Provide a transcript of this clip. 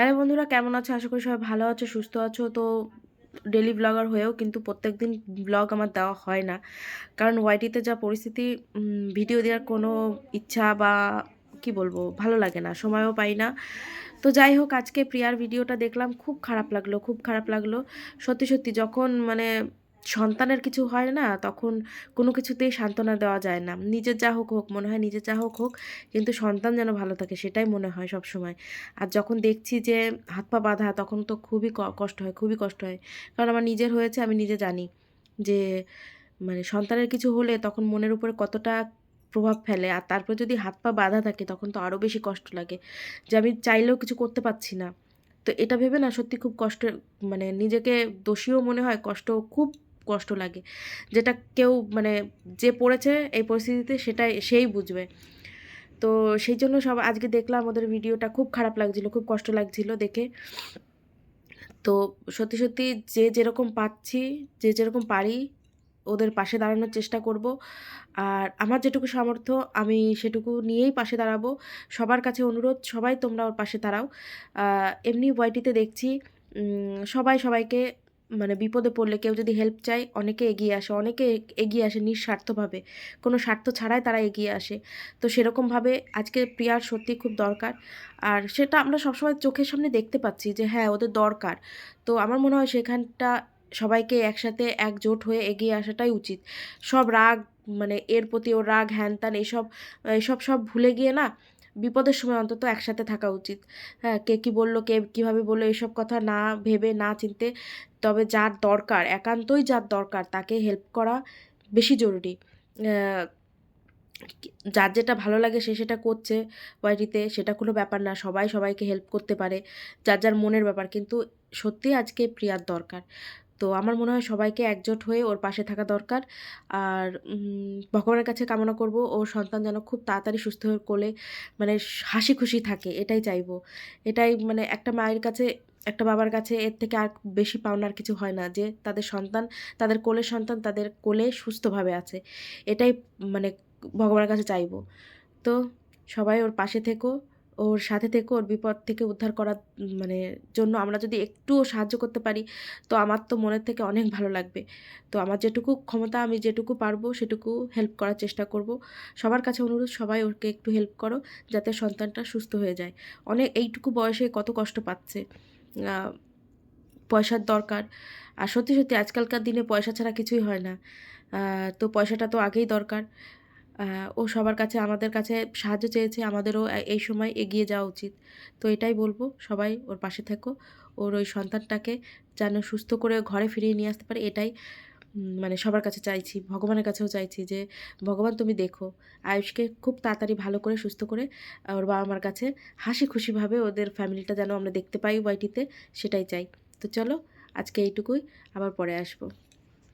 Hello বন্ধুরা, কেমন আছো? আশা করি সবাই ভালো আছো, সুস্থ আছো। তো ডেলি ব্লগার হয়েও কিন্তু প্রত্যেক দিন ব্লগ আমার দেওয়া হয় না। কারণ ওয়াইটিতে যা পরিস্থিতি ভিডিও দেওয়ার কোনো ইচ্ছা বা কি বলব, ভালো লাগে না, সময়ও পাই না। তো যাই হোক, আজকে প্রিয়ার ভিডিওটা দেখলাম, খুব খারাপ লাগল, খুব খারাপ লাগল। সত্যি সত্যি যখন মানে সন্তানের কিছু হয় না, তখন কোনো কিছুতেই সান্ত্বনা দেওয়া যায় না। নিজের যা হোক হোক, মনে হয় নিজের যা হোক হোক, কিন্তু সন্তান যেন ভালো থাকে সেটাই মনে হয় সব সময় আর যখন দেখছি যে হাত পা বাঁধা, তখন তো খুবই কষ্ট হয়, খুবই কষ্ট হয়। কারণ আমার নিজের হয়েছে, আমি নিজে জানি যে মানে সন্তানের কিছু হলে তখন মনের উপরে কতটা প্রভাব ফেলে। আর তারপর যদি হাত পা বাঁধা থাকে, তখন তো আরও বেশি কষ্ট লাগে যে আমি চাইলেও কিছু করতে পারছি না। তো এটা ভেবে না সত্যি খুব কষ্ট মানে নিজেকে দোষীও মনে হয় কষ্ট খুব কষ্ট লাগে। যেটা কেউ মানে যে পড়েছে এই পরিস্থিতিতে সেটাই, সেই বুঝবে। তো সেই জন্য সব আজকে দেখলাম ওদের ভিডিওটা খুব খারাপ লাগছিল, খুব কষ্ট লাগছিল দেখে। তো সত্যি সত্যি যে যেরকম পাচ্ছি, যে যেরকম পারি ওদের পাশে দাঁড়ানোর চেষ্টা করব। আর আমার যেটুকু সামর্থ্য, আমি সেটুকু নিয়েই পাশে দাঁড়াবো। সবার কাছে অনুরোধ, সবাই তোমরা ওর পাশে দাঁড়াও। এমনি ওয়াইটিতে দেখছি। সবাই সবাইকে মানে বিপদে পড়লে কেউ যদি হেল্প চায়, অনেকে এগিয়ে আসে, অনেকে এগিয়ে আসে নিঃস্বার্থভাবে। কোনো স্বার্থ ছাড়াই তারা এগিয়ে আসে। তো সেরকমভাবে আজকে প্রিয়ার সত্যি খুব দরকার। আর সেটা আমরা সবসময় চোখের সামনে দেখতে পাচ্ছি যে হ্যাঁ ওদের দরকার। তো আমার মনে হয় সেখানটা সবাইকে একসাথে একজোট হয়ে এগিয়ে আসাটাই উচিত। সব রাগ মানে এর প্রতি ওর রাগ হ্যান ত্যান এসব এসব সব ভুলে গিয়ে না বিপদের সময় অন্তত একসাথে থাকা উচিত। হ্যাঁ কে কী বলল, কে কীভাবে বলল, এসব কথা না ভেবে, না চিনতে। তবে যার দরকার, একান্তই যার দরকার, তাকে হেল্প করা বেশি জরুরি। যার যেটা ভালো লাগে সে সেটা করছে ওয়াইটিতে সেটা কোনো ব্যাপার না, সবাই সবাইকে হেল্প করতে পারে, যার যার মনের ব্যাপার। কিন্তু সত্যি আজকে প্রিয়ার দরকার। তো আমার মনে হয় সবাইকে একজোট হয়ে ওর পাশে থাকা দরকার। আর ভগবানের কাছে কামনা করব ওর সন্তান যেন খুব তাড়াতাড়ি সুস্থ হয়ে কোলে মানে হাসি খুশি থাকে, এটাই চাইব। এটাই মানে একটা মায়ের কাছে, একটা বাবার কাছে এর থেকে আর বেশি পাওনার কিছু হয় না যে তাদের সন্তান, তাদের কোলের সন্তান তাদের কোলে সুস্থভাবে আছে। এটাই মানে ভগবানের কাছে চাইব। তো সবাই ওর পাশে থেকো। ওর সাথে থেকে ওর বিপদ থেকে উদ্ধার করার মানে জন্য আমরা যদি একটুও সাহায্য করতে পারি, তো আমার তো মনের থেকে অনেক ভালো লাগবে। তো আমার যেটুকু ক্ষমতা, আমি যেটুকু পারব, সেটুকু হেল্প করার চেষ্টা করব। সবার কাছে অনুরোধ, সবাই ওকে একটু হেল্প করো, যাতে সন্তানটা সুস্থ হয়ে যায়। অনেক, এইটুকু বয়সে কত কষ্ট পাচ্ছে। পয়সার দরকার। আর সত্যি সত্যি, আজকালকার দিনে পয়সা ছাড়া কিছুই হয় না। তো পয়সাটা তো আগেই দরকার। ও সবার কাছে, আমাদের কাছে সাহায্য চেয়েছে, আমাদেরও এই সময় এগিয়ে যাওয়া উচিত। তো এটাই বলব, সবাই ওর পাশে থেকো, ওর ওই সন্তানটাকে যেন সুস্থ করে ঘরে ফিরিয়ে নিয়ে আসতে পারে, এটাই মানে সবার কাছে চাইছি, ভগবানের কাছেও চাইছি যে, ভগবান তুমি দেখো, আয়ুষকে খুব তাড়াতাড়ি ভালো করে, সুস্থ করে ওর বাবা মার কাছে হাসি খুশিভাবে ওদের ফ্যামিলিটা যেন আমরা দেখতে পাই ওয়াইটিতে সেটাই চাই। তো চলো, আজকে এইটুকুই, আবার পরে আসব।